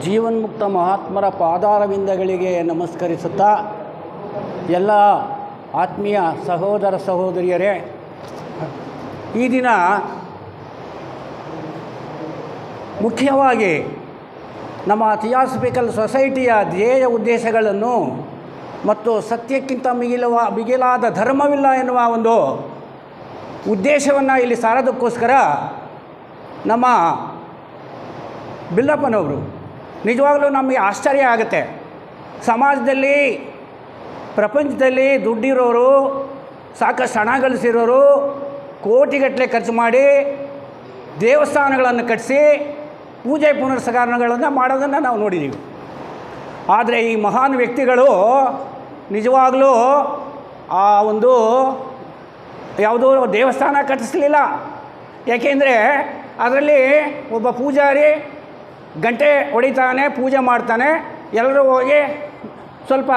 ಜೀವನ್ಮುಕ್ತ ಮಹಾತ್ಮರ ಪಾದಾರವಿಂದಗಳಿಗೆ ನಮಸ್ಕರಿಸುತ್ತಾ ಎಲ್ಲ ಆತ್ಮೀಯ ಸಹೋದರ ಸಹೋದರಿಯರೇ, ಈ ದಿನ ಮುಖ್ಯವಾಗಿ ನಮ್ಮ ಥಿಯಾಸಫಿಕಲ್ ಸೊಸೈಟಿಯ ಧ್ಯೇಯ ಉದ್ದೇಶಗಳನ್ನು ಮತ್ತು ಸತ್ಯಕ್ಕಿಂತ ಮಿಗಿಲುವ, ಮಿಗಿಲಾದ ಧರ್ಮವಿಲ್ಲ ಎನ್ನುವ ಒಂದು ಉದ್ದೇಶವನ್ನು ಇಲ್ಲಿ ಸಾರೋದಕ್ಕೋಸ್ಕರ ನಮ್ಮ ಬಿಲ್ಲಪ್ಪನವರು ನಿಜವಾಗಲೂ ನಮಗೆ ಆಶ್ಚರ್ಯ ಆಗುತ್ತೆ. ಸಮಾಜದಲ್ಲಿ, ಪ್ರಪಂಚದಲ್ಲಿ ದುಡ್ಡಿರೋರು, ಸಾಕಷ್ಟು ಹಣ ಗಳಿಸಿರೋರು, ಕೋಟಿಗಟ್ಟಲೆ ಖರ್ಚು ಮಾಡಿ ದೇವಸ್ಥಾನಗಳನ್ನು ಕಟ್ಟಿಸಿ ಪೂಜೆ ಪುನರ್ಸಕಾರಗಳನ್ನು ಮಾಡೋದನ್ನು ನಾವು ನೋಡಿದ್ದೀವಿ ಆದರೆ ಈ ಮಹಾನ್ ವ್ಯಕ್ತಿಗಳು ನಿಜವಾಗಲೂ ಆ ಒಂದು ಯಾವುದೋ ದೇವಸ್ಥಾನ ಕಟ್ಟಿಸ್ಲಿಲ್ಲ. ಯಾಕೆಂದರೆ ಅದರಲ್ಲಿ ಒಬ್ಬ ಪೂಜಾರಿ ಗಂಟೆ ಹೊಡಿತಾನೆ, ಪೂಜೆ ಮಾಡ್ತಾನೆ, ಎಲ್ಲರೂ ಹೋಗಿ ಸ್ವಲ್ಪ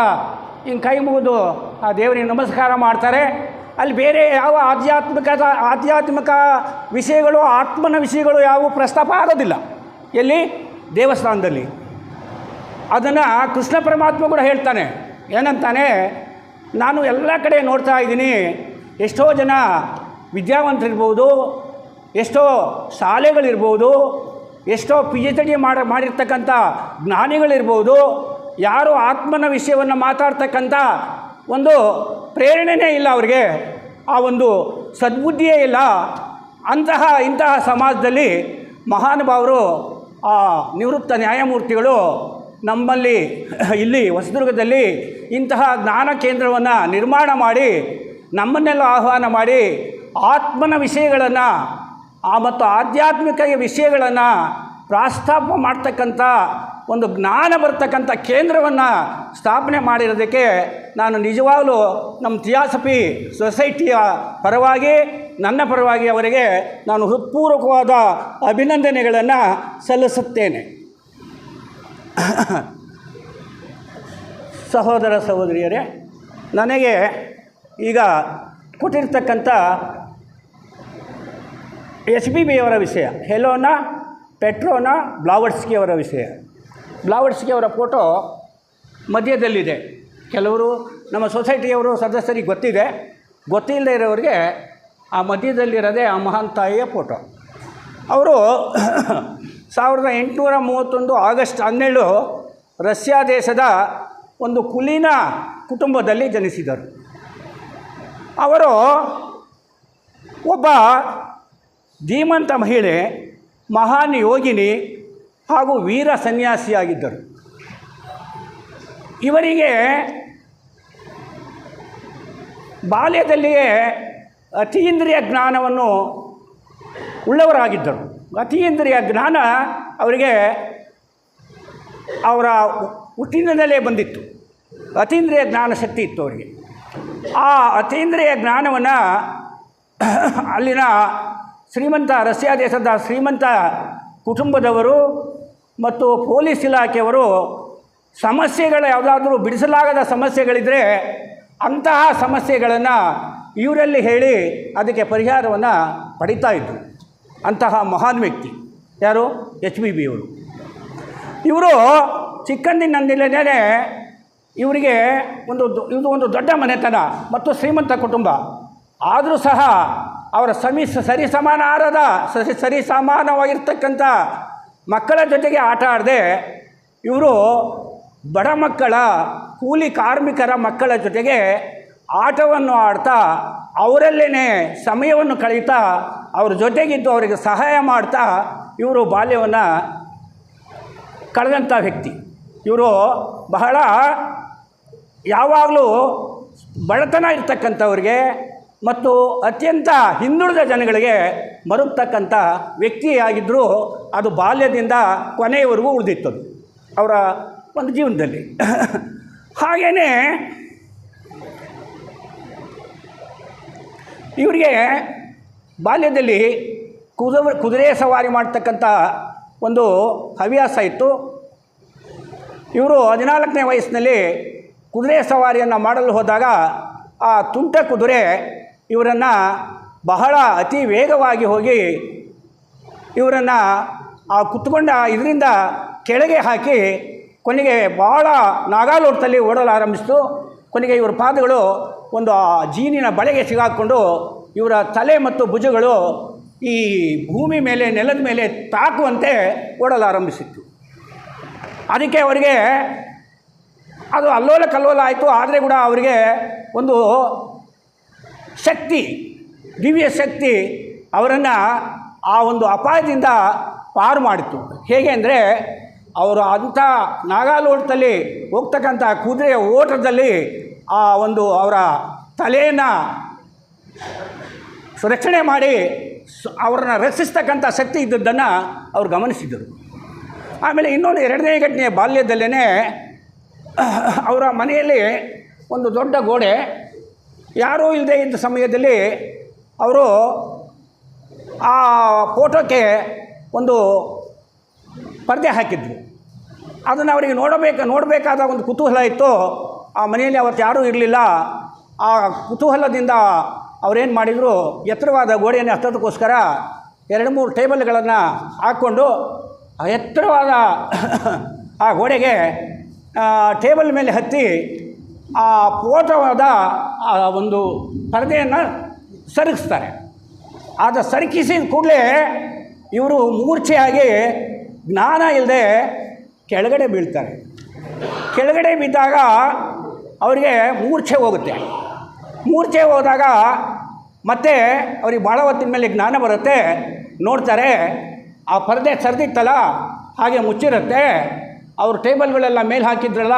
ಹಿಂಗೆ ಕೈ ಮುಗಿದು ಆ ದೇವರಿಗೆ ನಮಸ್ಕಾರ ಮಾಡ್ತಾರೆ. ಅಲ್ಲಿ ಬೇರೆ ಯಾವ ಆಧ್ಯಾತ್ಮಿಕ ಆಧ್ಯಾತ್ಮಿಕ ವಿಷಯಗಳು, ಆತ್ಮನ ವಿಷಯಗಳು ಯಾವ ಪ್ರಸ್ತಾಪ ಆಗೋದಿಲ್ಲ. ಎಲ್ಲಿ? ದೇವಸ್ಥಾನದಲ್ಲಿ. ಅದನ್ನು ಕೃಷ್ಣ ಪರಮಾತ್ಮ ಕೂಡ ಹೇಳ್ತಾನೆ. ಏನಂತಾನೆ? ನಾನು ಎಲ್ಲ ಕಡೆ ನೋಡ್ತಾ ಇದ್ದೀನಿ, ಎಷ್ಟೋ ಜನ ವಿದ್ಯಾವಂತರಿರ್ಬೋದು, ಎಷ್ಟೋ ಶಾಲೆಗಳಿರ್ಬೋದು ಎಷ್ಟೋ ಪಿ ಎಚ್ ಡಿ ಮಾಡಿ, ಮಾಡಿರ್ತಕ್ಕಂಥ ಜ್ಞಾನಿಗಳಿರ್ಬೋದು, ಯಾರು ಆತ್ಮನ ವಿಷಯವನ್ನು ಮಾತಾಡ್ತಕ್ಕಂಥ ಒಂದು ಪ್ರೇರಣೆನೇ ಇಲ್ಲ ಅವರಿಗೆ. ಆ ಒಂದು ಸದ್ಬುದ್ಧಿಯೇ ಇಲ್ಲ. ಅಂತಹ, ಇಂತಹ ಸಮಾಜದಲ್ಲಿ ಮಹಾನುಭಾವರು, ಆ ನಿವೃತ್ತ ನ್ಯಾಯಮೂರ್ತಿಗಳು ನಮ್ಮಲ್ಲಿ, ಇಲ್ಲಿ ಹೊಸದುರ್ಗದಲ್ಲಿ ಇಂತಹ ಜ್ಞಾನ ಕೇಂದ್ರವನ್ನು ನಿರ್ಮಾಣ ಮಾಡಿ, ನಮ್ಮನ್ನೆಲ್ಲ ಆಹ್ವಾನ ಮಾಡಿ, ಆತ್ಮನ ವಿಷಯಗಳನ್ನು ಆ ಮತ್ತು ಆಧ್ಯಾತ್ಮಿಕ ವಿಷಯಗಳನ್ನು ಪ್ರಾಸ್ತಾಪ ಮಾಡ್ತಕ್ಕಂಥ ಒಂದು ಜ್ಞಾನ ಬರ್ತಕ್ಕಂಥ ಕೇಂದ್ರವನ್ನು ಸ್ಥಾಪನೆ ಮಾಡಿರೋದಕ್ಕೆ ನಾನು ನಿಜವಾಗಲೂ ನಮ್ಮ ಥಿಯಾಸಫಿ ಸೊಸೈಟಿಯ ಪರವಾಗಿ, ನನ್ನ ಪರವಾಗಿ ಅವರಿಗೆ ನಾನು ಹೃತ್ಪೂರ್ವಕವಾದ ಅಭಿನಂದನೆಗಳನ್ನು ಸಲ್ಲಿಸುತ್ತೇನೆ. ಸಹೋದರ ಸಹೋದರಿಯರೇ, ನನಗೆ ಈಗ ಕೊಟ್ಟಿರ್ತಕ್ಕಂಥ ಎಚ್ ಬಿ ಬಿಯವರ ವಿಷಯ ಹೆಲೋನ ಪೆಟ್ರೋನ ಬ್ಲಾವರ್ಸ್ಕಿ ಅವರ ವಿಷಯ. ಬ್ಲಾವರ್ಸ್ಕಿ ಅವರ ಫೋಟೋ ಮಧ್ಯದಲ್ಲಿದೆ. ಕೆಲವರು ನಮ್ಮ ಸೊಸೈಟಿಯವರು ಸದಸ್ಯರಿಗೆ ಗೊತ್ತಿದೆ. ಗೊತ್ತಿಲ್ಲದೆ ಇರೋರಿಗೆ ಆ ಮಧ್ಯದಲ್ಲಿರೋದೇ ಆ ಮಹಾನ್ ತಾಯಿಯ ಫೋಟೋ ಅವರು ಸಾವಿರದ ಎಂಟುನೂರ ಮೂವತ್ತೊಂದು ಆಗಸ್ಟ್ ಹನ್ನೆರಡು ರಷ್ಯಾ ದೇಶದ ಒಂದು ಕುಲೀನ ಕುಟುಂಬದಲ್ಲಿ ಜನಿಸಿದರು. ಅವರು ಒಬ್ಬ ಧೀಮಂತ ಮಹಿಳೆ, ಮಹಾನ್ ಯೋಗಿನಿ ಹಾಗೂ ವೀರ ಸನ್ಯಾಸಿಯಾಗಿದ್ದರು. ಇವರಿಗೆ ಬಾಲ್ಯದಲ್ಲಿಯೇ ಅತೀಂದ್ರಿಯ ಜ್ಞಾನವನ್ನು ಉಳ್ಳವರಾಗಿದ್ದರು. ಅತೀಂದ್ರಿಯ ಜ್ಞಾನ ಅವರಿಗೆ ಅವರ ಹುಟ್ಟಿನಿಂದಲೇ ಬಂದಿತ್ತು. ಅತೀಂದ್ರಿಯ ಜ್ಞಾನ ಶಕ್ತಿ ಇತ್ತು ಅವರಿಗೆ. ಆ ಅತೀಂದ್ರಿಯ ಜ್ಞಾನವನ್ನು ಅಲ್ಲಿನ ಶ್ರೀಮಂತ ರಷ್ಯಾ ದೇಶದ ಶ್ರೀಮಂತ ಕುಟುಂಬದವರು ಮತ್ತು ಪೊಲೀಸ್ ಇಲಾಖೆಯವರು ಸಮಸ್ಯೆಗಳು ಯಾವುದಾದ್ರೂ ಬಿಡಿಸಲಾಗದ ಸಮಸ್ಯೆಗಳಿದ್ದರೆ ಅಂತಹ ಸಮಸ್ಯೆಗಳನ್ನು ಇವರಲ್ಲಿ ಹೇಳಿ ಅದಕ್ಕೆ ಪರಿಹಾರವನ್ನು ಪಡಿತಾ ಇದ್ದರು ಅಂತಹ ಮಹಾನ್ ವ್ಯಕ್ತಿ. ಯಾರು? ಎಚ್ ಬಿ ಬಿಯವರು ಇವರು ಚಿಕ್ಕಂದಿನಂದಿಲ್ಲದೇ ಇವರಿಗೆ ಒಂದು ಇದು ಒಂದು ದೊಡ್ಡ ಮನೆತನ ಮತ್ತು ಶ್ರೀಮಂತ ಕುಟುಂಬ. ಆದರೂ ಸಹ ಅವರ ಸಮಿ ಸರಿ ಸಮಾನಾರದ ಸರಿ ಸರಿ ಸಮಾನವಾಗಿರ್ತಕ್ಕಂಥ ಮಕ್ಕಳ ಜೊತೆಗೆ ಆಟ ಆಡದೆ ಇವರು ಬಡ ಮಕ್ಕಳ ಕೂಲಿ ಕಾರ್ಮಿಕರ ಮಕ್ಕಳ ಜೊತೆಗೆ ಆಟವನ್ನು ಆಡ್ತಾ ಅವರಲ್ಲೇ ಸಮಯವನ್ನು ಕಳೀತಾ ಅವ್ರ ಜೊತೆಗಿದ್ದು ಅವರಿಗೆ ಸಹಾಯ ಮಾಡ್ತಾ ಇವರು ಬಾಲ್ಯವನ್ನು ಕಳೆದಂಥ ವ್ಯಕ್ತಿ. ಇವರು ಬಹಳ ಯಾವಾಗಲೂ ಬಡತನ ಇರ್ತಕ್ಕಂಥವ್ರಿಗೆ ಮತ್ತು ಅತ್ಯಂತ ಹಿಂದುಳಿದ ಜನಗಳಿಗೆ ಮರುಗ್ತಕ್ಕಂಥ ವ್ಯಕ್ತಿಯಾಗಿದ್ದರೂ ಅದು ಬಾಲ್ಯದಿಂದ ಕೊನೆಯವರೆಗೂ ಉಳಿದಿತ್ತದು ಅವರ ಒಂದು ಜೀವನದಲ್ಲಿ. ಹಾಗೆಯೇ ಇವರಿಗೆ ಬಾಲ್ಯದಲ್ಲಿ ಕುದುರೆ ಕುದುರೆ ಸವಾರಿ ಮಾಡ್ತಕ್ಕಂಥ ಒಂದು ಹವ್ಯಾಸ ಇತ್ತು. ಇವರು ಹದಿನಾಲ್ಕನೇ ವಯಸ್ಸಿನಲ್ಲಿ ಕುದುರೆ ಸವಾರಿಯನ್ನು ಮಾಡಲು ಹೋದಾಗ ಆ ತುಂಟ ಕುದುರೆ ಇವರನ್ನು ಬಹಳ ಅತಿ ವೇಗವಾಗಿ ಹೋಗಿ ಇವರನ್ನು ಆ ಕುತ್ಕೊಂಡ ಇದರಿಂದ ಕೆಳಗೆ ಹಾಕಿ ಕೊನೆಗೆ ಭಾಳ ನಾಗಾಲೋಟದಲ್ಲಿ ಓಡಲು ಆರಂಭಿಸಿತು. ಕೊನೆಗೆ ಇವರ ಪಾದಗಳು ಒಂದು ಆ ಜೀನಿನ ಬಳೆಗೆ ಸಿಗಾಕ್ಕೊಂಡು ಇವರ ತಲೆ ಮತ್ತು ಭುಜಗಳು ಈ ಭೂಮಿ ಮೇಲೆ, ನೆಲದ ಮೇಲೆ ತಾಕುವಂತೆ ಓಡಲು ಆರಂಭಿಸಿತ್ತು. ಅದಕ್ಕೆ ಅವರಿಗೆ ಅದು ಅಲ್ಲೋಲ ಕಲ್ಲೋಲ ಆಯಿತು. ಆದರೆ ಕೂಡ ಅವರಿಗೆ ಒಂದು ಶಕ್ತಿ, ದಿವ್ಯ ಶಕ್ತಿ ಅವರನ್ನು ಆ ಒಂದು ಅಪಾಯದಿಂದ ಪಾರು ಮಾಡಿತು. ಹೇಗೆ ಅಂದರೆ, ಅವರು ಅಂಥ ನಾಗಾಲೋಟದಲ್ಲಿ ಹೋಗ್ತಕ್ಕಂಥ ಕುದುರೆಯ ಓಟದಲ್ಲಿ ಆ ಒಂದು ಅವರ ತಲೆಯನ್ನು ರಕ್ಷಣೆ ಮಾಡಿ ಅವರನ್ನು ರಕ್ಷಿಸ್ತಕ್ಕಂಥ ಶಕ್ತಿ ಇದ್ದದ್ದನ್ನು ಅವರು ಗಮನಿಸಿದರು. ಆಮೇಲೆ ಇನ್ನೊಂದು ಎರಡನೇ ಘಟನೆಯ ಬಾಲ್ಯದಲ್ಲೇ ಅವರ ಮನೆಯಲ್ಲಿ ಒಂದು ದೊಡ್ಡ ಗೋಡೆ ಯಾರೂ ಇಲ್ಲದೆ ಇದ್ದ ಸಮಯದಲ್ಲಿ ಅವರು ಆ ಫೋಟೋಕ್ಕೆ ಒಂದು ಪರದೆ ಹಾಕಿದ್ರು. ಅದನ್ನು ಅವರಿಗೆ ನೋಡಬೇಕು, ನೋಡಬೇಕಾದ ಒಂದು ಕುತೂಹಲ ಇತ್ತು. ಆ ಮನೆಯಲ್ಲಿ ಅವತ್ತು ಯಾರೂ ಇರಲಿಲ್ಲ. ಆ ಕುತೂಹಲದಿಂದ ಅವರೇನು ಮಾಡಿದರು, ಎತ್ತರವಾದ ಗೋಡೆಯನ್ನು ಹತ್ತೋದಕ್ಕೋಸ್ಕರ ಎರಡು ಮೂರು ಟೇಬಲ್ಗಳನ್ನು ಹಾಕ್ಕೊಂಡು ಎತ್ತರವಾದ ಆ ಗೋಡೆಗೆ ಟೇಬಲ್ ಮೇಲೆ ಹತ್ತಿ ಆ ಪೋಟವಾದ ಆ ಒಂದು ಪರದೆಯನ್ನು ಸರಗಿಸ್ತಾರೆ ಆದ ಸರಕಿಸಿದ ಕೂಡಲೇ ಇವರು ಮೂರ್ಛೆಯಾಗಿ ಜ್ಞಾನ ಇಲ್ಲದೆ ಕೆಳಗಡೆ ಬೀಳ್ತಾರೆ. ಕೆಳಗಡೆ ಬಿದ್ದಾಗ ಅವರಿಗೆ ಮೂರ್ಛೆ ಹೋಗುತ್ತೆ. ಮೂರ್ಛೆ ಹೋದಾಗ ಮತ್ತೆ ಅವ್ರಿಗೆ ಭಾಳ ಹೊತ್ತಿನ ಮೇಲೆ ಜ್ಞಾನ ಬರುತ್ತೆ. ನೋಡ್ತಾರೆ, ಆ ಪರದೆ ಸರಿದಿತ್ತಲ್ಲ, ಹಾಗೆ ಮುಚ್ಚಿರುತ್ತೆ. ಅವ್ರ ಟೇಬಲ್ಗಳೆಲ್ಲ ಮೇಲೆ ಹಾಕಿದ್ರಲ್ಲ,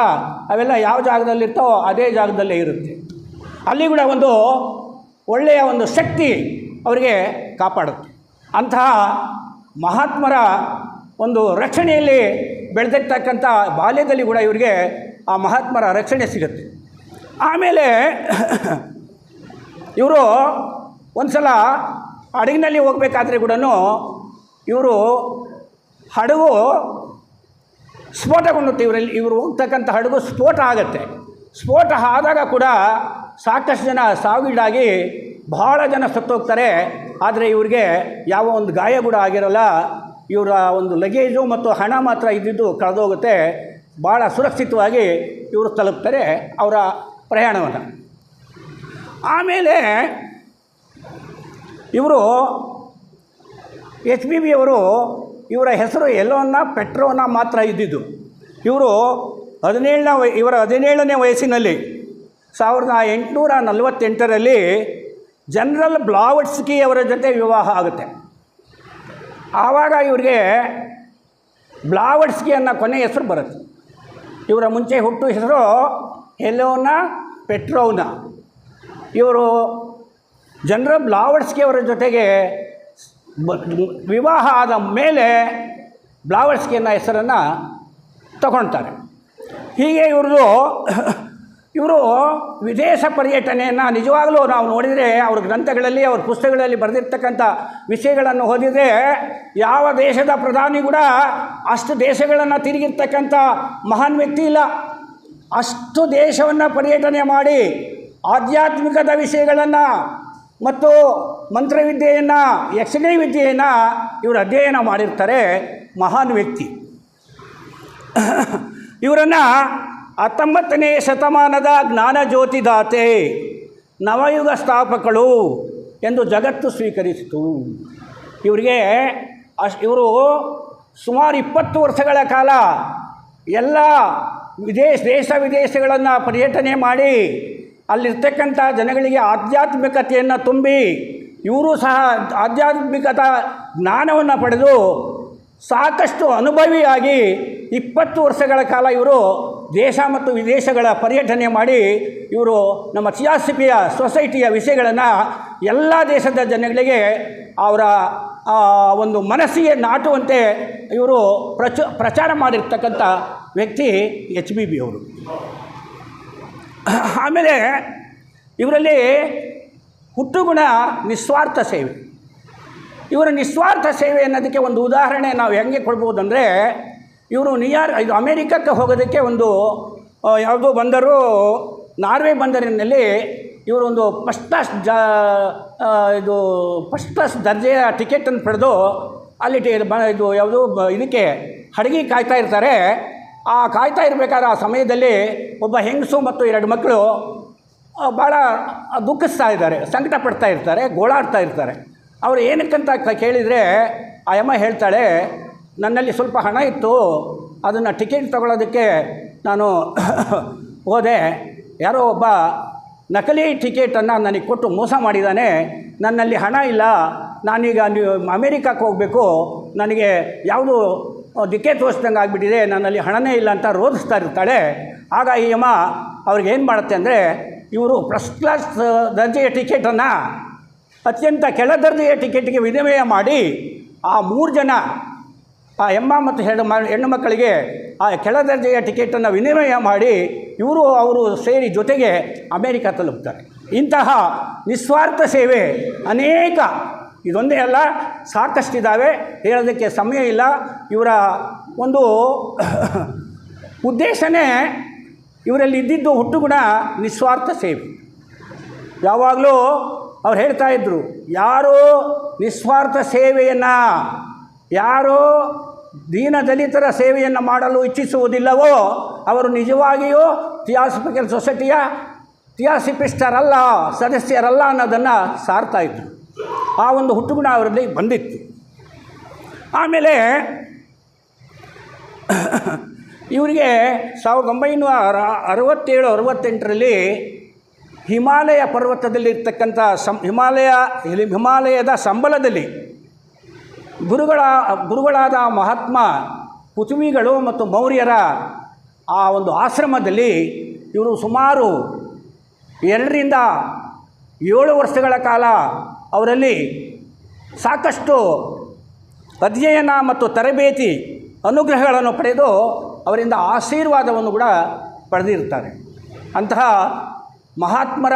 ಅವೆಲ್ಲ ಯಾವ ಜಾಗದಲ್ಲಿರ್ತೋ ಅದೇ ಜಾಗದಲ್ಲೇ ಇರುತ್ತೆ. ಅಲ್ಲಿ ಕೂಡ ಒಂದು ಒಳ್ಳೆಯ ಒಂದು ಶಕ್ತಿ ಅವರಿಗೆ ಕಾಪಾಡುತ್ತೆ. ಅಂತಹ ಮಹಾತ್ಮರ ಒಂದು ರಕ್ಷಣೆಯಲ್ಲಿ ಬೆಳೆದಿರ್ತಕ್ಕಂಥ ಬಾಲ್ಯದಲ್ಲಿ ಕೂಡ ಇವರಿಗೆ ಆ ಮಹಾತ್ಮರ ರಕ್ಷಣೆ ಸಿಗುತ್ತೆ. ಆಮೇಲೆ ಇವರು ಒಂದು ಸಲ ಹಡಗಿನಲ್ಲಿ ಹೋಗಬೇಕಾದ್ರೆ ಕೂಡ ಇವರು ಹಡಗು ಸ್ಫೋಟಗೊಂಡುತ್ತೆ ಇವರಲ್ಲಿ ಇವರು ಹೋಗ್ತಕ್ಕಂಥ ಹಡಗು ಸ್ಫೋಟ ಆಗುತ್ತೆ. ಸ್ಫೋಟ ಆದಾಗ ಕೂಡ ಸಾಕಷ್ಟು ಜನ ಸಾವಿಗೀಡಾಗಿ ಬಹಳ ಜನ ಸತ್ತೋಗ್ತಾರೆ. ಆದರೆ ಇವರಿಗೆ ಯಾವ ಒಂದು ಗಾಯ ಕೂಡ ಆಗಿರಲ್ಲ. ಇವರ ಒಂದು ಲಗೇಜು ಮತ್ತು ಹಣ ಮಾತ್ರ ಇದ್ದಿದ್ದು ಕಳೆದೋಗುತ್ತೆ. ಭಾಳ ಸುರಕ್ಷಿತವಾಗಿ ಇವರು ತಲುಪ್ತಾರೆ ಅವರ ಪ್ರಯಾಣವನ್ನು. ಆಮೇಲೆ ಇವರು ಎಚ್ ಬಿ ಬಿ ಅವರು ಇವರ ಹೆಸರು ಎಲ್ಲೋನ ಪೆಟ್ರೋನ ಮಾತ್ರ ಇದ್ದಿದ್ದು. ಇವರು ಹದಿನೇಳನ ವಯ, ಇವರ ಹದಿನೇಳನೇ ವಯಸ್ಸಿನಲ್ಲಿ ಸಾವಿರದ ಎಂಟುನೂರ ನಲವತ್ತೆಂಟರಲ್ಲಿ ಜನರಲ್ ಬ್ಲಾವಟ್ಸ್ಕಿ ಅವರ ಜೊತೆ ವಿವಾಹ ಆಗುತ್ತೆ. ಆವಾಗ ಇವರಿಗೆ ಬ್ಲಾವಟ್ಸ್ಕಿ ಅನ್ನೋ ಕೊನೆ ಹೆಸರು ಬರುತ್ತೆ. ಇವರ ಮುಂಚೆ ಹುಟ್ಟು ಹೆಸರು ಎಲ್ಲೋನ ಪೆಟ್ರೋನ ಇವರು ಜನರಲ್ ಬ್ಲಾವಟ್ಸ್ಕಿ ಅವರ ಜೊತೆಗೆ ವಿವಾಹ ಆದ ಮೇಲೆ ಬ್ಲಾವರ್ಸ್ಗೆ ಅನ್ನೋ ಹೆಸರನ್ನು ತಗೊಳ್ತಾರೆ ಹೀಗೆ ಇವ್ರದ್ದು ಇವರು ವಿದೇಶ ಪರ್ಯಟನೆಯನ್ನು ನಿಜವಾಗಲೂ ನಾವು ನೋಡಿದರೆ ಅವ್ರ ಗ್ರಂಥಗಳಲ್ಲಿ, ಅವ್ರ ಪುಸ್ತಕಗಳಲ್ಲಿ ಬರೆದಿರ್ತಕ್ಕಂಥ ವಿಷಯಗಳನ್ನು ಓದಿದರೆ ಯಾವ ದೇಶದ ಪ್ರಧಾನಿ ಕೂಡ ಅಷ್ಟು ದೇಶಗಳನ್ನು ತಿರುಗಿರ್ತಕ್ಕಂಥ ಮಹಾನ್ ವ್ಯಕ್ತಿ ಇಲ್ಲ. ಅಷ್ಟು ದೇಶವನ್ನು ಪರ್ಯಟನೆ ಮಾಡಿ ಆಧ್ಯಾತ್ಮಿಕದ ವಿಷಯಗಳನ್ನು ಮತ್ತು ಮಂತ್ರವಿದ್ಯೆಯನ್ನು ಯಕ್ಷಗೈ ವಿದ್ಯೆಯನ್ನು ಇವರು ಅಧ್ಯಯನ ಮಾಡಿರ್ತಾರೆ ಮಹಾನ್ ವ್ಯಕ್ತಿ. ಇವರನ್ನು ಹತ್ತೊಂಬತ್ತನೇ ಶತಮಾನದ ಜ್ಞಾನಜ್ಯೋತಿದಾತೆ, ನವಯುಗ ಸ್ಥಾಪಕಳು ಎಂದು ಜಗತ್ತು ಸ್ವೀಕರಿಸಿತು. ಇವರಿಗೆ ಅಶ್, ಇವರು ಸುಮಾರು ಇಪ್ಪತ್ತು ವರ್ಷಗಳ ಕಾಲ ಎಲ್ಲ ವಿದೇಶ, ದೇಶ ವಿದೇಶಗಳನ್ನು ಪರ್ಯಟನೆ ಮಾಡಿ ಅಲ್ಲಿರ್ತಕ್ಕಂಥ ಜನಗಳಿಗೆ ಆಧ್ಯಾತ್ಮಿಕತೆಯನ್ನು ತುಂಬಿ ಇವರು ಸಹ ಆಧ್ಯಾತ್ಮಿಕತ ಜ್ಞಾನವನ್ನು ಪಡೆದು ಸಾಕಷ್ಟು ಅನುಭವಿಯಾಗಿ ಇಪ್ಪತ್ತು ವರ್ಷಗಳ ಕಾಲ ಇವರು ದೇಶ ಮತ್ತು ವಿದೇಶಗಳ ಪರ್ಯಟನೆ ಮಾಡಿ ಇವರು ನಮ್ಮ ಥಿಯಾಸಫಿಯ ಸೊಸೈಟಿಯ ವಿಷಯಗಳನ್ನು ಎಲ್ಲ ದೇಶದ ಜನಗಳಿಗೆ ಅವರ ಒಂದು ಮನಸ್ಸಿಗೆ ನಾಟುವಂತೆ ಇವರು ಪ್ರಚ, ಪ್ರಚಾರ ಮಾಡಿರ್ತಕ್ಕಂಥ ವ್ಯಕ್ತಿ ಎಚ್ ಬಿ ಬಿ ಅವರು. ಆಮೇಲೆ ಇವರಲ್ಲಿ ಹುಟ್ಟುಗುಣ ನಿಸ್ವಾರ್ಥ ಸೇವೆ. ಇವರ ನಿಸ್ವಾರ್ಥ ಸೇವೆ ಅನ್ನೋದಕ್ಕೆ ಒಂದು ಉದಾಹರಣೆ ನಾವು ಹೆಂಗೆ ಕೊಡ್ಬೋದಂದರೆ, ಇವರು ನಿಯಾರ್ ಇದು ಅಮೇರಿಕಕ್ಕೆ ಹೋಗೋದಕ್ಕೆ ಒಂದು ಯಾವುದೋ ಬಂದರು ನಾರ್ವೆ ಬಂದರಿನಲ್ಲಿ ಇವರೊಂದು ಫಸ್ಟ್ ಕ್ಲಾಸ್ ಜ ಇದು ಫಸ್ಟ್ ಕ್ಲಾಸ್ ದರ್ಜೆಯ ಟಿಕೆಟನ್ನು ಪಡೆದು ಅಲ್ಲಿ ಇದು ಯಾವುದು ಇದಕ್ಕೆ ಹಡಗಿ ಕಾಯ್ತಾ ಇರ್ತಾರೆ. ಆ ಕಾಯ್ತಾ ಇರಬೇಕಾದ್ರೆ ಆ ಸಮಯದಲ್ಲಿ ಒಬ್ಬ ಹೆಂಗಸು ಮತ್ತು ಎರಡು ಮಕ್ಕಳು ಭಾಳ ದುಃಖಿಸ್ತಾ ಇದ್ದಾರೆ, ಸಂಕಟ ಪಡ್ತಾ ಇರ್ತಾರೆ, ಗೋಳಾಡ್ತಾ ಇರ್ತಾರೆ. ಅವರು ಏನಕ್ಕಂತ ಕೇಳಿದರೆ, ಆ ಅಮ್ಮ ಹೇಳ್ತಾಳೆ, ನನ್ನಲ್ಲಿ ಸ್ವಲ್ಪ ಹಣ ಇತ್ತು, ಅದನ್ನು ಟಿಕೆಟ್ ತಗೊಳ್ಳೋದಕ್ಕೆ ನಾನು ಹೋದೆ. ಯಾರೋ ಒಬ್ಬ ನಕಲಿ ಟಿಕೆಟನ್ನು ನನಗೆ ಕೊಟ್ಟು ಮೋಸ ಮಾಡಿದ್ದಾನೆ ನನ್ನಲ್ಲಿ ಹಣ ಇಲ್ಲ. ನಾನೀಗ ನೀವು ಅಮೇರಿಕಾಕ್ಕೆ ಹೋಗಬೇಕು. ನನಗೆ ಯಾವುದು ದಿಕ್ಕೆ ತೋರಿಸ್ದಂಗೆ ಆಗಿಬಿಟ್ಟಿದೆ, ನನ್ನಲ್ಲಿ ಹಣನೇ ಇಲ್ಲ ಅಂತ ರೋಧಿಸ್ತಾ ಇರ್ತಾಳೆ. ಆಗ ಈ ಅಮ್ಮ ಅವ್ರಿಗೆ ಏನು ಮಾಡುತ್ತೆ ಅಂದರೆ, ಇವರು ಫಸ್ಟ್ ಕ್ಲಾಸ್ ದರ್ಜೆಯ ಟಿಕೆಟನ್ನು ಅತ್ಯಂತ ಕೆಳ ದರ್ಜೆಯ ಟಿಕೆಟ್ಗೆ ವಿನಿಮಯ ಮಾಡಿ, ಆ ಮೂರು ಜನ, ಆ ಎಮ್ಮ ಮತ್ತು ಹೆಣ್ಣು ಮ, ಹೆಣ್ಣು ಮಕ್ಕಳಿಗೆ ಆ ಕೆಳ ದರ್ಜೆಯ ಟಿಕೆಟನ್ನು ವಿನಿಮಯ ಮಾಡಿ, ಇವರು ಅವರು ಸೇರಿ ಜೊತೆಗೆ ಅಮೇರಿಕಾ ತಲುಪ್ತಾರೆ. ಇಂತಹ ನಿಸ್ವಾರ್ಥ ಸೇವೆ ಅನೇಕ ಇದೊಂದೇ ಅಲ್ಲ ಸಾಕಷ್ಟಿದ್ದಾವೆ ಹೇಳೋದಕ್ಕೆ ಸಮಯ ಇಲ್ಲ. ಇವರ ಒಂದು ಉದ್ದೇಶನೇ ಇವರಲ್ಲಿ ಇದ್ದಿದ್ದು ಹುಟ್ಟುಗುಣ ನಿಸ್ವಾರ್ಥ ಸೇವೆ. ಯಾವಾಗಲೂ ಅವ್ರು ಹೇಳ್ತಾ ಇದ್ದರು ಯಾರು ನಿಸ್ವಾರ್ಥ ಸೇವೆಯನ್ನು, ಯಾರು ದೀನ ದಲಿತರ ಸೇವೆಯನ್ನು ಮಾಡಲು ಇಚ್ಛಿಸುವುದಿಲ್ಲವೋ, ಅವರು ನಿಜವಾಗಿಯೂ ಥಿಯಾಸಫಿಕಲ್ ಸೊಸೈಟಿಯ, ಥಿಯಾಸಿಪಿಸ್ಟರಲ್ಲ, ಸದಸ್ಯರಲ್ಲ ಅನ್ನೋದನ್ನು ಸಾರ್ತಾ ಇದ್ದರು ಆ ಒಂದು ಹುಟ್ಟುಗುಣ ಅವರಲ್ಲಿ ಬಂದಿತ್ತು. ಆಮೇಲೆ ಇವರಿಗೆ ಸಾವಿರದ ಒಂಬೈನೂರ ಅರವತ್ತೇಳು, ಅರವತ್ತೆಂಟರಲ್ಲಿ ಹಿಮಾಲಯ ಪರ್ವತದಲ್ಲಿರ್ತಕ್ಕಂಥ ಸಂ, ಹಿಮಾಲಯ ಹಿಮಾಲಯದ ಸಂಬಲದಲ್ಲಿ ಗುರುಗಳ, ಗುರುಗಳಾದ ಮಹಾತ್ಮ ಕುತುಮಿಗಳು ಮತ್ತು ಮೌರ್ಯರ ಆ ಒಂದು ಆಶ್ರಮದಲ್ಲಿ ಇವರು ಸುಮಾರು ಎರಡರಿಂದ ಏಳು ವರ್ಷಗಳ ಕಾಲ ಅವರಲ್ಲಿ ಸಾಕಷ್ಟು ಅಧ್ಯಯನ ಮತ್ತು ತರಬೇತಿ ಅನುಗ್ರಹಗಳನ್ನು ಪಡೆದು ಅವರಿಂದ ಆಶೀರ್ವಾದವನ್ನು ಕೂಡ ಪಡೆದಿರ್ತಾರೆ ಅಂತಹ ಮಹಾತ್ಮರ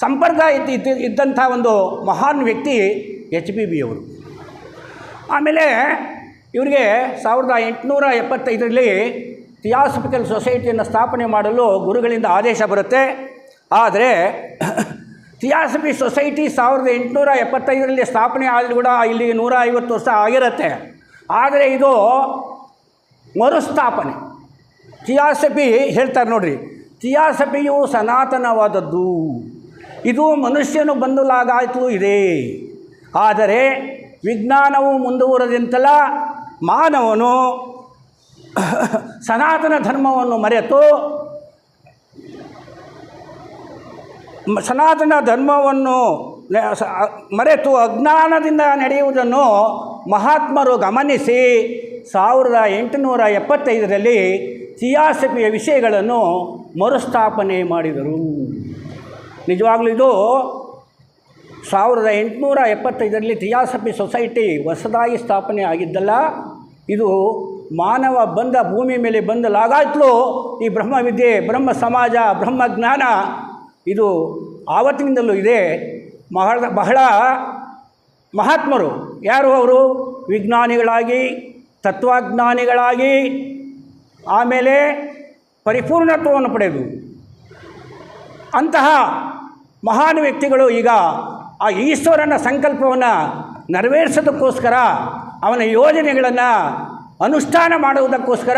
ಸಂಪರ್ಕ ಇದ್ದ ಇದ್ದ- ಇದ್ದಂಥ ಒಂದು ಮಹಾನ್ ವ್ಯಕ್ತಿ ಎಚ್ ಪಿ ಬಿ ಅವರು ಆಮೇಲೆ ಇವರಿಗೆ ಸಾವಿರದ ಎಂಟುನೂರ ಎಪ್ಪತ್ತೈದರಲ್ಲಿ ಥಿಯಾಸಫಿಕಲ್ ಸೊಸೈಟಿಯನ್ನು ಸ್ಥಾಪನೆ ಮಾಡಲು ಗುರುಗಳಿಂದ ಆದೇಶ ಬರುತ್ತೆ. ಆದರೆ ಥಿಯಾಸಫಿ ಸೊಸೈಟಿ ಸಾವಿರದ ಎಂಟುನೂರ ಎಪ್ಪತ್ತೈದರಲ್ಲಿ ಸ್ಥಾಪನೆ ಆದರೂ ಕೂಡ ಇಲ್ಲಿ ನೂರ ಐವತ್ತು ವರ್ಷ ಆಗಿರುತ್ತೆ. ಆದರೆ ಇದು ಮರುಸ್ಥಾಪನೆ. ಥಿಯಾಸಫಿ ಹೇಳ್ತಾರೆ ನೋಡ್ರಿ. ಥಿಯಾಸಫಿಯು ಸನಾತನವಾದದ್ದು. ಇದು ಮನುಷ್ಯನು ಬಂದಲಾಗಾಯ್ತು ಇದೆ. ಆದರೆ ವಿಜ್ಞಾನವು ಮುಂದುವರೆದಂತೆಲ್ಲ ಮಾನವನು ಸನಾತನ ಧರ್ಮವನ್ನು ಮರೆತು ಮ- ಸನಾತನ ಧರ್ಮವನ್ನು ಮರೆತು ಅಜ್ಞಾನದಿಂದ ನಡೆಯುವುದನ್ನು ಮಹಾತ್ಮರು ಗಮನಿಸಿ ಸಾವಿರದ ಎಂಟುನೂರ ಎಪ್ಪತ್ತೈದರಲ್ಲಿ ಥಿಯಾಸಫಿಯ ವಿಷಯಗಳನ್ನು ಮರುಸ್ಥಾಪನೆ ಮಾಡಿದರು. ನಿಜವಾಗಲೂ ಇದು ಸಾವಿರದ ಎಂಟುನೂರ ಎಪ್ಪತ್ತೈದರಲ್ಲಿ ಥಿಯಾಸಫಿ ಸೊಸೈಟಿ ಹೊಸದಾಗಿ ಸ್ಥಾಪನೆ ಆಗಿದ್ದಲ್ಲ, ಇದು ಮಾನವ ಬಂದ ಭೂಮಿ ಮೇಲೆ ಬಂದಲಾಗಾಯ್ತಲೂ ಈ ಬ್ರಹ್ಮವಿದ್ಯೆ, ಬ್ರಹ್ಮ ಸಮಾಜ ಬ್ರಹ್ಮಜ್ಞಾನ ಇದು ಆವತ್ತಿನಿಂದಲೂ ಇದೆ. ಬಹಳ ಬಹಳ ಮಹಾತ್ಮರು. ಯಾರು ಅವರು? ವಿಜ್ಞಾನಿಗಳಾಗಿ, ತತ್ವಜ್ಞಾನಿಗಳಾಗಿ, ಆಮೇಲೆ ಪರಿಪೂರ್ಣತ್ವವನ್ನು ಪಡೆದು. ಅಂತಹ ಮಹಾನ್ ವ್ಯಕ್ತಿಗಳು ಈಗ ಆ ಈಶ್ವರನ ಸಂಕಲ್ಪವನ್ನು ನೆರವೇರಿಸೋದಕ್ಕೋಸ್ಕರ, ಅವನ ಯೋಜನೆಗಳನ್ನು ಅನುಷ್ಠಾನ ಮಾಡುವುದಕ್ಕೋಸ್ಕರ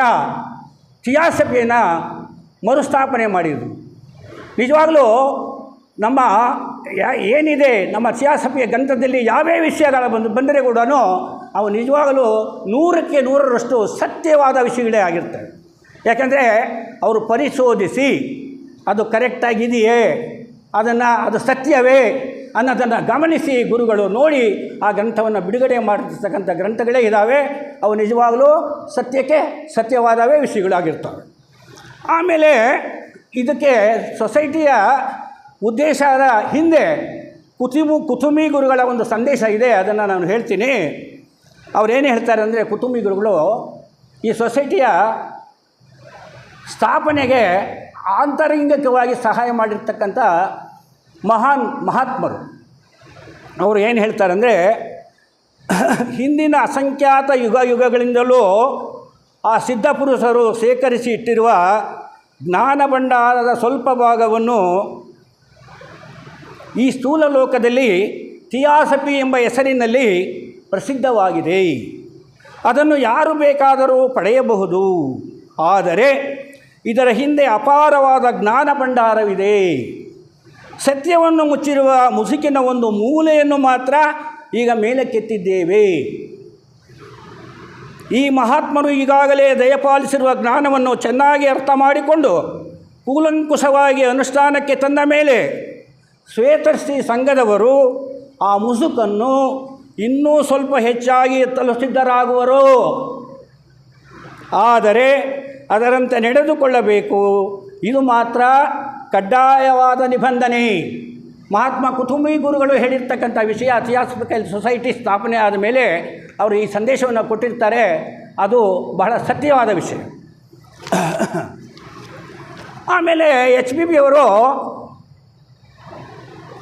ಕ್ರಿಯಾಸಭೆಯನ್ನು ಮರುಸ್ಥಾಪನೆ ಮಾಡಿದರು. ನಿಜವಾಗಲೂ ನಮ್ಮ ಏನಿದೆ, ನಮ್ಮ ಸಿಯಾಸಫಿಯ ಗ್ರಂಥದಲ್ಲಿ ಯಾವೇ ವಿಷಯಗಳ ಬಂದು ಬಂದರೆ ಕೂಡ ಅವು ನಿಜವಾಗಲೂ ನೂರಕ್ಕೆ ನೂರರಷ್ಟು ಸತ್ಯವಾದ ವಿಷಯಗಳೇ ಆಗಿರ್ತವೆ. ಯಾಕೆಂದರೆ ಅವರು ಪರಿಶೋಧಿಸಿ ಅದು ಕರೆಕ್ಟಾಗಿದೆಯೇ ಅದನ್ನು ಅದು ಸತ್ಯವೇ ಅನ್ನೋದನ್ನು ಗಮನಿಸಿ ಗುರುಗಳು ನೋಡಿ ಆ ಗ್ರಂಥವನ್ನು ಬಿಡುಗಡೆ ಮಾಡಿರ್ತಕ್ಕಂಥ ಗ್ರಂಥಗಳೇ ಇದ್ದಾವೆ ಅವು ನಿಜವಾಗಲೂ ಸತ್ಯಕ್ಕೆ ಸತ್ಯವಾದವೇ ವಿಷಯಗಳಾಗಿರ್ತವೆ. ಆಮೇಲೆ ಇದಕ್ಕೆ ಸೊಸೈಟಿಯ ಉದ್ದೇಶದ ಹಿಂದೆ ಕುತುಮು ಕುತುಮಿ ಗುರುಗಳ ಒಂದು ಸಂದೇಶ ಇದೆ, ಅದನ್ನು ನಾನು ಹೇಳ್ತೀನಿ. ಅವರೇನು ಹೇಳ್ತಾರೆ ಅಂದರೆ ಕುಟುಂಬಿ ಗುರುಗಳು, ಈ ಸೊಸೈಟಿಯ ಸ್ಥಾಪನೆಗೆ ಆಂತರಂಗಿಕವಾಗಿ ಸಹಾಯ ಮಾಡಿರ್ತಕ್ಕಂಥ ಮಹಾನ್ ಮಹಾತ್ಮರು. ಅವರು ಏನು ಹೇಳ್ತಾರೆ ಅಂದರೆ, ಹಿಂದಿನ ಅಸಂಖ್ಯಾತ ಯುಗ ಯುಗಗಳಿಂದಲೂ ಆ ಸಿದ್ಧಪುರುಷರು ಸೇಕರಿಸಿ ಇಟ್ಟಿರುವ ಜ್ಞಾನ ಭಂಡಾರದ ಸ್ವಲ್ಪ ಭಾಗವನ್ನು ಈ ಸ್ಥೂಲ ಲೋಕದಲ್ಲಿ ಥಿಯಾಸಫಿ ಎಂಬ ಹೆಸರಿನಲ್ಲಿ ಪ್ರಸಿದ್ಧವಾಗಿದೆ. ಅದನ್ನು ಯಾರು ಬೇಕಾದರೂ ಪಡೆಯಬಹುದು. ಆದರೆ ಇದರ ಹಿಂದೆ ಅಪಾರವಾದ ಜ್ಞಾನ ಭಂಡಾರವಿದೆ ಸತ್ಯವನ್ನು ಮುಚ್ಚಿರುವ ಮುಸುಕಿನ ಒಂದು ಮೂಲೆಯನ್ನು ಮಾತ್ರ ಈಗ ಮೇಲಕ್ಕೆತ್ತಿದ್ದೇವೆ. ಈ ಮಹಾತ್ಮರು ಈಗಾಗಲೇ ದಯಪಾಲಿಸಿರುವ ಜ್ಞಾನವನ್ನು ಚೆನ್ನಾಗಿ ಅರ್ಥ ಮಾಡಿಕೊಂಡು ಕೂಲಂಕುಷವಾಗಿ ಅನುಷ್ಠಾನಕ್ಕೆ ತಂದ ಮೇಲೆ ಶ್ವೇತಶ್ರೀ ಸಂಘದವರು ಆ ಮುಸುಕನ್ನು ಇನ್ನೂ ಸ್ವಲ್ಪ ಹೆಚ್ಚಾಗಿ ಎತ್ತಲು ಆದರೆ ಅದರಂತೆ ನಡೆದುಕೊಳ್ಳಬೇಕು. ಇದು ಮಾತ್ರ ಕಡ್ಡಾಯವಾದ ನಿಬಂಧನೆ. ಮಹಾತ್ಮ ಕುಟುಂಬಿ ಗುರುಗಳು ಹೇಳಿರ್ತಕ್ಕಂಥ ವಿಷಯ ಥಿಯಾಸಫಿಕಲ್ ಸೊಸೈಟಿ ಸ್ಥಾಪನೆ ಆದ ಮೇಲೆ ಅವರು ಈ ಸಂದೇಶವನ್ನು ಕೊಟ್ಟಿರ್ತಾರೆ. ಅದು ಬಹಳ ಸತ್ಯವಾದ ವಿಷಯ. ಆಮೇಲೆ ಎಚ್ ಬಿ ಬಿ ಅವರು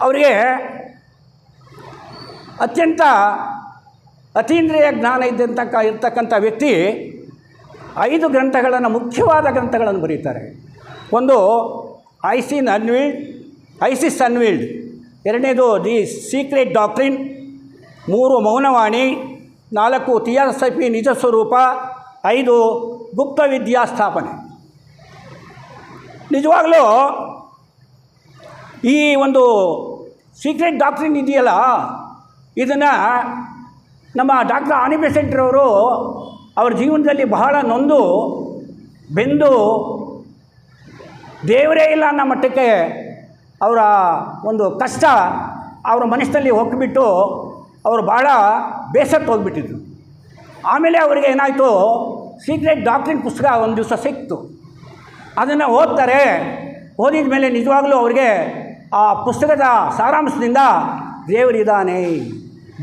ಅವರಿಗೆ ಅತ್ಯಂತ ಅತೀಂದ್ರಿಯ ಜ್ಞಾನ ಇದ್ದಂತಕ್ಕ, ಇರ್ತಕ್ಕಂಥ ವ್ಯಕ್ತಿ ಐದು ಗ್ರಂಥಗಳನ್ನು ಮುಖ್ಯವಾದ ಗ್ರಂಥಗಳನ್ನು ಬರೀತಾರೆ. ಒಂದು ಐ ಐಸಿನ್ ಅನ್ವೀಲ್ಡ್ ಐಸಿಸ್ ಅನ್ವೀಲ್ಡ್ ಎರಡನೇದು ದಿ ಸೀಕ್ರೆಟ್ ಡಾಕ್ಟ್ರಿನ್. ಮೂರು ಮೌನವಾಣಿ. ನಾಲ್ಕು ಥಿಯಾಸಫಿ ನಿಜ ಸ್ವರೂಪ. ಐದು ಗುಪ್ತ ವಿದ್ಯಾ ಸ್ಥಾಪನೆ. ನಿಜವಾಗಲೂ ಈ ಒಂದು ಸೀಕ್ರೆಟ್ ಡಾಕ್ಟ್ರಿನ್ ಇದೆಯಲ್ಲ? ಇದನ್ನು ನಮ್ಮ ಡಾಕ್ಟರ್ ಆನಿಬೆಸೆಂಟ್ರವರು ಅವ್ರ ಜೀವನದಲ್ಲಿ ಬಹಳ ನೊಂದು, ಬೆಂದು ದೇವರೇ ಇಲ್ಲ ಅನ್ನೋ ಮಟ್ಟಕ್ಕೆ ಅವರ ಒಂದು ಕಷ್ಟ ಅವರ ಮನಸ್ಸಿನಲ್ಲಿ ಹೊಕ್ಕಿಬಿಟ್ಟು ಅವರು ಭಾಳ ಬೇಸತ್ತು ಹೋಗ್ಬಿಟ್ಟಿದ್ರು. ಆಮೇಲೆ ಅವರಿಗೆ ಏನಾಯಿತು ಸೀಕ್ರೆಟ್ ಡಾಕ್ಟ್ರಿನ್ ಪುಸ್ತಕ ಒಂದು ದಿವಸ ಸಿಕ್ತು. ಅದನ್ನು ಓದ್ತಾರೆ, ಓದಿದ ಮೇಲೆ ನಿಜವಾಗಲೂ ಅವರಿಗೆ ಆ ಪುಸ್ತಕದ ಸಾರಾಂಶದಿಂದ ದೇವರಿದ್ದಾನೆ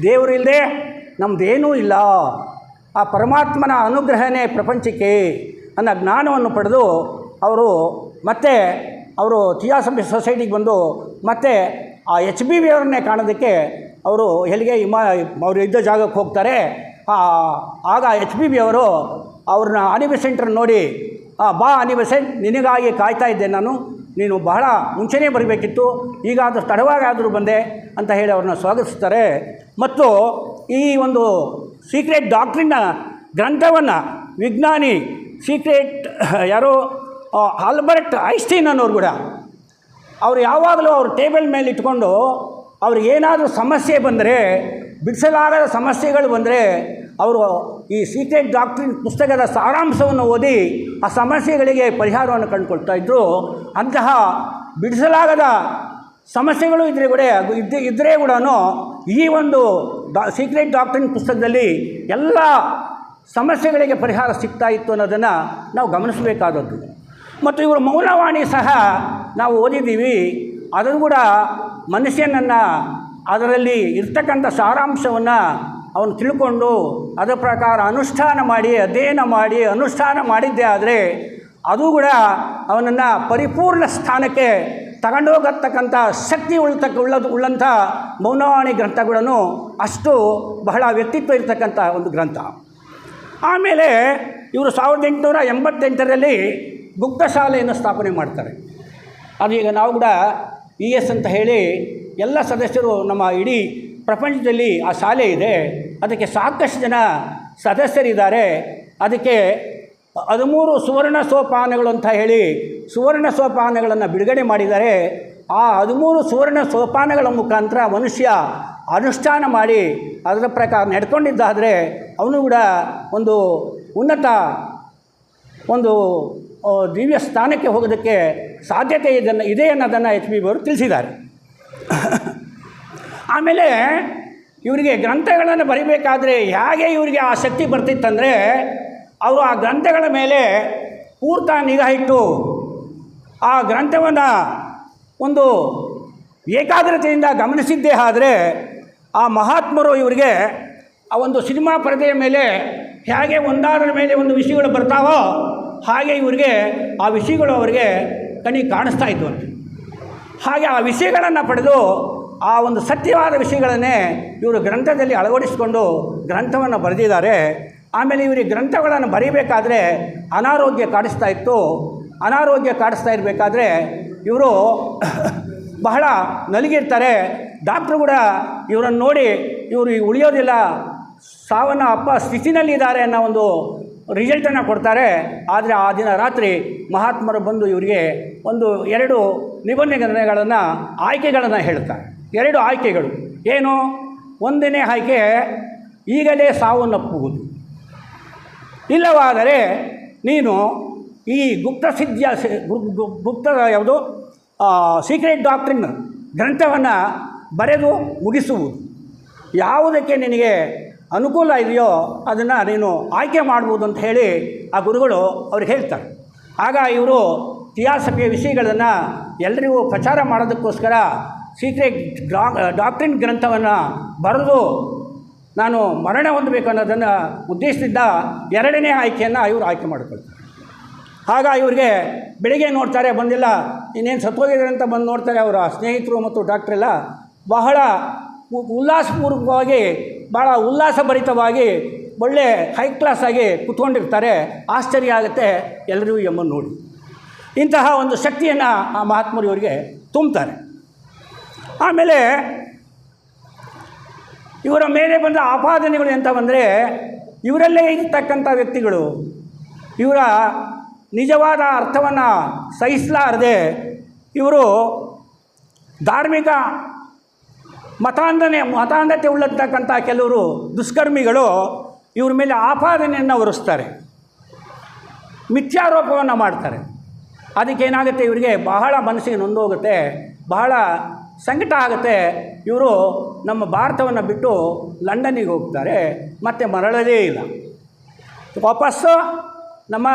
ದೇವರಿಲ್ಲದೆ ನಮ್ಮದೇನೂ ಇಲ್ಲ. ಆ ಪರಮಾತ್ಮನ ಅನುಗ್ರಹನೇ ಪ್ರಪಂಚಕ್ಕೆ ಅನ್ನೋ ಜ್ಞಾನವನ್ನು ಪಡೆದು ಅವರು ಮತ್ತೆ ಅವರು ಥಿಯಾಸಂಬಿ ಸೊಸೈಟಿಗೆ ಬಂದು ಮತ್ತೆ ಆ ಎಚ್ ಬಿ ವಿ ಅವರನ್ನೇ ಕಾಣೋದಕ್ಕೆ ಅವರು ಎಲ್ಲಿಗೆ ಹಿಮ ಅವರು ಇದ್ದ ಜಾಗಕ್ಕೆ ಹೋಗ್ತಾರೆ. ಆಗ ಎಚ್ ಬಿ ಬಿ ಅವರು ಅವ್ರನ್ನ ಅನಿಬೆಸೆಂಟ್ರನ್ನ ನೋಡಿ ಬಾ ಅನಿಬೆಸೆಂಟ್ ನಿನಗಾಗಿ ಕಾಯ್ತಾ ಇದ್ದೆ ನಾನು. ನೀನು ಬಹಳ ಮುಂಚೆನೇ ಬರಬೇಕಿತ್ತು. ಈಗ ಅದು ತಡವಾಗಿ ಆದರೂ ಬಂದೆ ಅಂತ ಹೇಳಿ ಅವ್ರನ್ನ ಸ್ವಾಗತಿಸ್ತಾರೆ. ಮತ್ತು ಈ ಒಂದು ಸೀಕ್ರೆಟ್ ಡಾಕ್ಟ್ರಿನ ಗ್ರಂಥವನ್ನು ವಿಜ್ಞಾನಿ, ಸೀಕ್ರೆಟ್, ಯಾರೋ ಆಲ್ಬರ್ಟ್ ಐಸ್ಟೀನ್ ಅನ್ನೋರು ಕೂಡ, ಅವ್ರು ಯಾವಾಗಲೂ ಅವ್ರ ಟೇಬಲ್ ಮೇಲೆ ಇಟ್ಕೊಂಡು ಅವ್ರಿಗೆ ಏನಾದರೂ ಸಮಸ್ಯೆ ಬಂದರೆ, ಬಿಡಿಸಲಾಗದ ಸಮಸ್ಯೆಗಳು ಬಂದರೆ, ಅವರು ಈ ಸೀಕ್ರೆಟ್ ಡಾಕ್ಟ್ರಿನ್ ಪುಸ್ತಕದ ಸಾರಾಂಶವನ್ನು ಓದಿ ಆ ಸಮಸ್ಯೆಗಳಿಗೆ ಪರಿಹಾರವನ್ನು ಕಂಡುಕೊಳ್ತಾ ಇದ್ದರು ಅಂತಹ ಬಿಡಿಸಲಾಗದ ಸಮಸ್ಯೆಗಳು ಇದ್ರೆ ಕೂಡ, ಇದ್ದೇ ಇದ್ದರೆ ಕೂಡ ಈ ಒಂದು ಡಾ, ಸೀಕ್ರೆಟ್ ಡಾಕ್ಟ್ರಿನ್ ಪುಸ್ತಕದಲ್ಲಿ ಎಲ್ಲ ಸಮಸ್ಯೆಗಳಿಗೆ ಪರಿಹಾರ ಸಿಗ್ತಾ ಇತ್ತು ಅನ್ನೋದನ್ನು ನಾವು ಗಮನಿಸಬೇಕಾದದ್ದು. ಮತ್ತು ಇವರು ಮೌನವಾಣಿ ಸಹ ನಾವು ಓದಿದ್ದೀವಿ. ಅದನ್ನು ಕೂಡ ಮನುಷ್ಯನನ್ನು ಅದರಲ್ಲಿ ಇರ್ತಕ್ಕಂಥ ಸಾರಾಂಶವನ್ನು ಅವನು ತಿಳ್ಕೊಂಡು ಅದರ ಪ್ರಕಾರ ಅನುಷ್ಠಾನ ಮಾಡಿ, ಅಧ್ಯಯನ ಮಾಡಿ, ಅನುಷ್ಠಾನ ಮಾಡಿದ್ದೇ ಆದರೆ ಅದು ಕೂಡ ಅವನನ್ನು ಪರಿಪೂರ್ಣ ಸ್ಥಾನಕ್ಕೆ ತಗೊಂಡೋಗತಕ್ಕಂಥ ಶಕ್ತಿ ಉಳ್ತಕ್ಕ ಉಳ್ಳದು, ಉಳ್ಳಂಥ ಮೌನವಾಣಿ ಗ್ರಂಥಗಳನ್ನು ಅಷ್ಟು ಬಹಳ ವ್ಯಕ್ತಿತ್ವ ಇರತಕ್ಕಂಥ ಒಂದು ಗ್ರಂಥ. ಆಮೇಲೆ ಇವರು ಸಾವಿರದ ಎಂಟುನೂರ ಎಂಬತ್ತೆಂಟರಲ್ಲಿ ಗುಪ್ತ ಶಾಲೆಯನ್ನು ಸ್ಥಾಪನೆ ಮಾಡ್ತಾರೆ. ಅದು ಈಗ ನಾವು ಕೂಡ ಇ ಎಸ್ ಅಂತ ಹೇಳಿ ಎಲ್ಲ ಸದಸ್ಯರು ನಮ್ಮ ಇಡೀ ಪ್ರಪಂಚದಲ್ಲಿ ಆ ಶಾಲೆ ಇದೆ. ಅದಕ್ಕೆ ಸಾಕಷ್ಟು ಜನ ಸದಸ್ಯರಿದ್ದಾರೆ. ಅದಕ್ಕೆ ಹದಿಮೂರು ಸುವರ್ಣ ಸೋಪಾನಗಳು ಅಂತ ಹೇಳಿ ಸುವರ್ಣ ಸೋಪಾನಗಳನ್ನು ಬಿಡುಗಡೆ ಮಾಡಿದ್ದಾರೆ. ಆ ಹದಿಮೂರು ಸುವರ್ಣ ಸೋಪಾನಗಳ ಮುಖಾಂತರ ಮನುಷ್ಯ ಅನುಷ್ಠಾನ ಮಾಡಿ ಅದರ ಪ್ರಕಾರ ನಡ್ಕೊಂಡಿದ್ದಾದರೆ ಅವನು ಕೂಡ ಒಂದು ಉನ್ನತ ಒಂದು ದಿವ್ಯ ಸ್ಥಾನಕ್ಕೆ ಹೋಗೋದಕ್ಕೆ ಸಾಧ್ಯತೆ ಇದನ್ನು, ಇದೆ ಅನ್ನೋದನ್ನು ಎಚ್ ಬಿ ಅವರು ತಿಳಿಸಿದ್ದಾರೆ. ಆಮೇಲೆ ಇವರಿಗೆ ಗ್ರಂಥಗಳನ್ನು ಬರಿಬೇಕಾದ್ರೆ ಹೇಗೆ ಇವರಿಗೆ ಆ ಶಕ್ತಿ ಬರ್ತಿತ್ತಂದರೆ ಅವರು ಆ ಗ್ರಂಥಗಳ ಮೇಲೆ ಪೂರ್ತ ನಿಗಾ ಇಟ್ಟು ಆ ಗ್ರಂಥವನ್ನು ಒಂದು ಏಕಾಗ್ರತೆಯಿಂದ ಗಮನಿಸಿದ್ದೇ ಆದರೆ ಆ ಮಹಾತ್ಮರು ಇವರಿಗೆ ಆ ಒಂದು ಸಿನಿಮಾ ಪರದೆಯ ಮೇಲೆ ಹೇಗೆ ಒಂದಾದರ ಮೇಲೆ ಒಂದು ವಿಷಯಗಳು ಬರ್ತಾವೋ ಹಾಗೆ ಇವರಿಗೆ ಆ ವಿಷಯಗಳು ಅವರಿಗೆ ಕಣ್ಣಿಗೆ ಕಾಣಿಸ್ತಾ ಇತ್ತು ಅಂತ. ಹಾಗೆ ಆ ವಿಷಯಗಳನ್ನು ಪಡೆದು ಆ ಒಂದು ಸತ್ಯವಾದ ವಿಷಯಗಳನ್ನೇ ಇವರು ಗ್ರಂಥದಲ್ಲಿ ಅಳವಡಿಸಿಕೊಂಡು ಗ್ರಂಥವನ್ನು ಬರೆದಿದ್ದಾರೆ. ಆಮೇಲೆ ಇವರಿಗೆ ಗ್ರಂಥಗಳನ್ನು ಬರೀಬೇಕಾದ್ರೆ ಅನಾರೋಗ್ಯ ಕಾಡಿಸ್ತಾ ಇತ್ತು. ಅನಾರೋಗ್ಯ ಕಾಡಿಸ್ತಾ ಇರಬೇಕಾದ್ರೆ ಇವರು ಬಹಳ ನಲಗಿರ್ತಾರೆ. ಡಾಕ್ಟ್ರು ಕೂಡ ಇವರನ್ನು ನೋಡಿ ಇವರು ಉಳಿಯೋದಿಲ್ಲ, ಸಾವನ್ನ ಅಪ್ಪ ಸ್ಥಿತಿನಲ್ಲಿದ್ದಾರೆ ಅನ್ನೋ ಒಂದು ರಿಸಲ್ಟನ್ನು ಕೊಡ್ತಾರೆ. ಆದರೆ ಆ ದಿನ ರಾತ್ರಿ ಮಹಾತ್ಮರು ಬಂದು ಇವರಿಗೆ ಒಂದು ಎರಡು ನಿಬಂಧನೆಗಳನ್ನು ಆಯ್ಕೆಗಳನ್ನು ಹೇಳ್ತಾರೆ ಎರಡು ಆಯ್ಕೆಗಳು. ಏನು? ಒಂದನೇ ಆಯ್ಕೆ, ಈಗಲೇ ಸಾವನ್ನಪ್ಪುವುದು ಇಲ್ಲವಾದರೆ ನೀನು ಈ ಗುಪ್ತ ಸಿದ್ಧ, ಗುಪ್ತ ಯಾವುದು? ಸೀಕ್ರೆಟ್ ಡಾಕ್ಟ್ರಿನ್ ಗ್ರಂಥವನ್ನು ಬರೆದು ಮುಗಿಸುವುದು. ಯಾವುದಕ್ಕೆ ನಿನಗೆ ಅನುಕೂಲ ಇದೆಯೋ ಅದನ್ನು ನೀನು ಆಯ್ಕೆ ಮಾಡ್ಬೋದು ಅಂತ ಹೇಳಿ ಆ ಗುರುಗಳು ಅವ್ರಿಗೆ ಹೇಳ್ತಾರೆ. ಆಗ ಇವರು ಥಿಯಾಸಫಿಯ ವಿಷಯಗಳನ್ನು ಎಲ್ಲರಿಗೂ ಪ್ರಚಾರ ಮಾಡೋದಕ್ಕೋಸ್ಕರ ಸೀಕ್ರೆಟ್ ಡಾ ಡಾಕ್ಟ್ರಿನ್ ಗ್ರಂಥವನ್ನು ಬರೆದು ನಾನು ಮರಣ ಹೊಂದಬೇಕು ಅನ್ನೋದನ್ನು ಉದ್ದೇಶದಿಂದ ಎರಡನೇ ಆಯ್ಕೆಯನ್ನು ಇವರು ಆಯ್ಕೆ ಮಾಡಿಕೊಳ್ತಾರೆ. ಆಗ ಇವರಿಗೆ ಬೆಳಿಗ್ಗೆ ನೋಡ್ತಾರೆ, ಬಂದಿಲ್ಲ, ಇನ್ನೇನು ಸತ್ತೋಗಿದ್ದಾರೆ ಅಂತ ಬಂದು ನೋಡ್ತಾರೆ ಅವರ ಸ್ನೇಹಿತರು ಮತ್ತು ಡಾಕ್ಟ್ರೆಲ್ಲ ಬಹಳ ಉಲ್ಲಾಸಪೂರ್ವಕವಾಗಿ ಭಾಳ ಉಲ್ಲಾಸಭರಿತವಾಗಿ ಒಳ್ಳೆ ಹೈ ಕ್ಲಾಸಾಗಿ ಕುತ್ಕೊಂಡಿರ್ತಾರೆ. ಆಶ್ಚರ್ಯ ಆಗುತ್ತೆ ಎಲ್ಲರಿಗೂ ಎಮ್ಮನ್ನು ನೋಡಿ. ಇಂತಹ ಒಂದು ಶಕ್ತಿಯನ್ನು ಆ ಮಹಾತ್ಮರು ಇವರಿಗೆ ತುಂಬ್ತಾರೆ ಆಮೇಲೆ ಇವರ ಮೇಲೆ ಬಂದ ಆಪಾದನೆಗಳು ಎಂತ ಬಂದರೆ, ಇವರಲ್ಲೇ ಇರ್ತಕ್ಕಂಥ ವ್ಯಕ್ತಿಗಳು, ಇವರ ನಿಜವಾದ ಅರ್ಥವನ್ನು ಸಹಿಸಲಾರದೆ ಇವರು ಧಾರ್ಮಿಕ ಮತಾಂಧನೆ, ಮತಾಂಧತೆ ಉಳ್ಳತಕ್ಕಂಥ ಕೆಲವರು ದುಷ್ಕರ್ಮಿಗಳು ಇವ್ರ ಮೇಲೆ ಆಪಾದನೆಯನ್ನು ಹೊರಿಸ್ತಾರೆ. ಮಿಥ್ಯಾರೋಪವನ್ನು ಮಾಡ್ತಾರೆ. ಅದಕ್ಕೇನಾಗುತ್ತೆ ಇವರಿಗೆ ಬಹಳ ಮನಸ್ಸಿಗೆ ನೊಂದೋಗುತ್ತೆ ಬಹಳ ಸಂಕಟ ಆಗುತ್ತೆ. ಇವರು ನಮ್ಮ ಭಾರತವನ್ನು ಬಿಟ್ಟು ಲಂಡನ್ನಿಗೆ ಹೋಗ್ತಾರೆ, ಮತ್ತೆ ಮರಳದೇ ಇಲ್ಲ. ವಾಪಸ್ಸು ನಮ್ಮ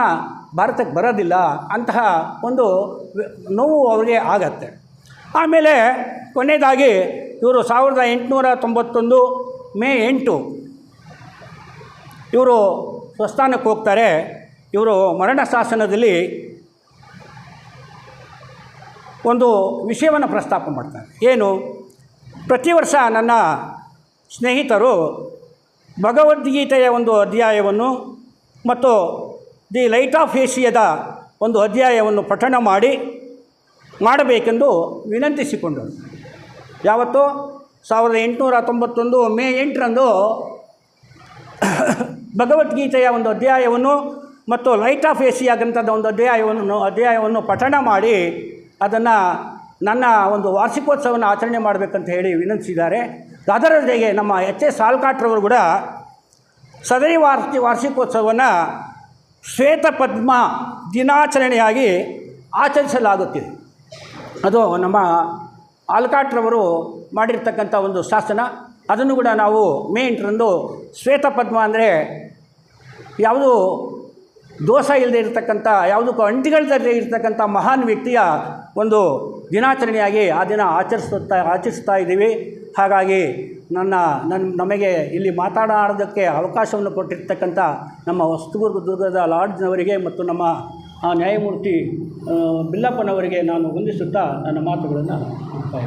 ಭಾರತಕ್ಕೆ ಬರೋದಿಲ್ಲ ಅಂತಹ ಒಂದು ನೋವು ಅವರಿಗೆ ಆಗತ್ತೆ. ಆಮೇಲೆ ಕೊನೆಯದಾಗಿ ಇವರು ಸಾವಿರದ ಎಂಟುನೂರ ತೊಂಬತ್ತೊಂದು ಮೇ ಎಂಟು. ಇವರು ಸ್ವಸ್ಥಾನಕ್ಕೆ ಹೋಗ್ತಾರೆ. ಇವರು ಮರಣ ಶಾಸನದಲ್ಲಿ ಒಂದು ವಿಷಯವನ್ನು ಪ್ರಸ್ತಾಪ ಮಾಡ್ತಾರೆ. ಏನು? ಪ್ರತಿ ವರ್ಷ ನನ್ನ ಸ್ನೇಹಿತರು ಭಗವದ್ಗೀತೆಯ ಒಂದು ಅಧ್ಯಾಯವನ್ನು ಮತ್ತು ದಿ ಲೈಟ್ ಆಫ್ ಏಷಿಯಾದ ಒಂದು ಅಧ್ಯಾಯವನ್ನು ಪಠಣ ಮಾಡಿ ಮಾಡಬೇಕೆಂದು ವಿನಂತಿಸಿಕೊಂಡರು. ಯಾವತ್ತು? ಸಾವಿರದ ಎಂಟುನೂರ ತೊಂಬತ್ತೊಂದು ಮೇ ಎಂಟರಂದು ಭಗವದ್ಗೀತೆಯ ಒಂದು ಅಧ್ಯಾಯವನ್ನು ಮತ್ತು ಲೈಟ್ ಆಫ್ ಏಷಿಯಾ ಗ್ರಂಥದ ಒಂದು ಅಧ್ಯಾಯವನ್ನು ಅಧ್ಯಾಯವನ್ನು ಪಠಣ ಮಾಡಿ ಅದನ್ನು ನನ್ನ ಒಂದು ವಾರ್ಷಿಕೋತ್ಸವವನ್ನು ಆಚರಣೆ ಮಾಡಬೇಕಂತ ಹೇಳಿ ವಿನಂತಿಸಿದ್ದಾರೆ. ಅದರ ಜೊತೆಗೆ ನಮ್ಮ ಎಚ್ ಎಸ್ ಸಾಲ್ಕಾಟ್ರವರು ಕೂಡ ಸದರಿ ವಾರ್ಷಿ, ವಾರ್ಷಿಕೋತ್ಸವವನ್ನು ಶ್ವೇತಪದ್ಮ ದಿನಾಚರಣೆಯಾಗಿ ಆಚರಿಸಲಾಗುತ್ತಿದೆ. ಅದು ನಮ್ಮ ಆಲ್ಕಾಟ್ರವರು ಮಾಡಿರ್ತಕ್ಕಂಥ ಒಂದು ಶಾಸನ. ಅದನ್ನು ಕೂಡ ನಾವು ಮೇ ಎಂಟರಂದು ಶ್ವೇತಪದ್ಮ ಅಂದರೆ ಯಾವುದು ದೋಷ ಇಲ್ಲದೆ ಇರತಕ್ಕಂಥ ಯಾವುದಕ್ಕೂ ಅಂಟಿಗಳದೇ ಇರತಕ್ಕಂಥ ಮಹಾನ್ ವ್ಯಕ್ತಿಯ ಒಂದು ದಿನಾಚರಣೆಯಾಗಿ ಆ ದಿನ ಆಚರಿಸುತ್ತಾ, ಆಚರಿಸ್ತಾ ಇದ್ದೀವಿ. ಹಾಗಾಗಿ ನನ್ನ ನನ್ನ ನಮಗೆ ಇಲ್ಲಿ ಮಾತಾಡೋದಕ್ಕೆ ಅವಕಾಶವನ್ನು ಕೊಟ್ಟಿರ್ತಕ್ಕಂಥ ನಮ್ಮ ಹೊಸದುರ್ಗ, ದುರ್ಗದ ಲಾಡ್ಜ್ನವರಿಗೆ ಮತ್ತು ನಮ್ಮ ಆ ನ್ಯಾಯಮೂರ್ತಿ ಬಿಲ್ಲಪ್ಪನವರಿಗೆ ನಾನು ವಂದಿಸುತ್ತಾ ನನ್ನ ಮಾತುಗಳನ್ನು ಮುಕ್ತಾಯ.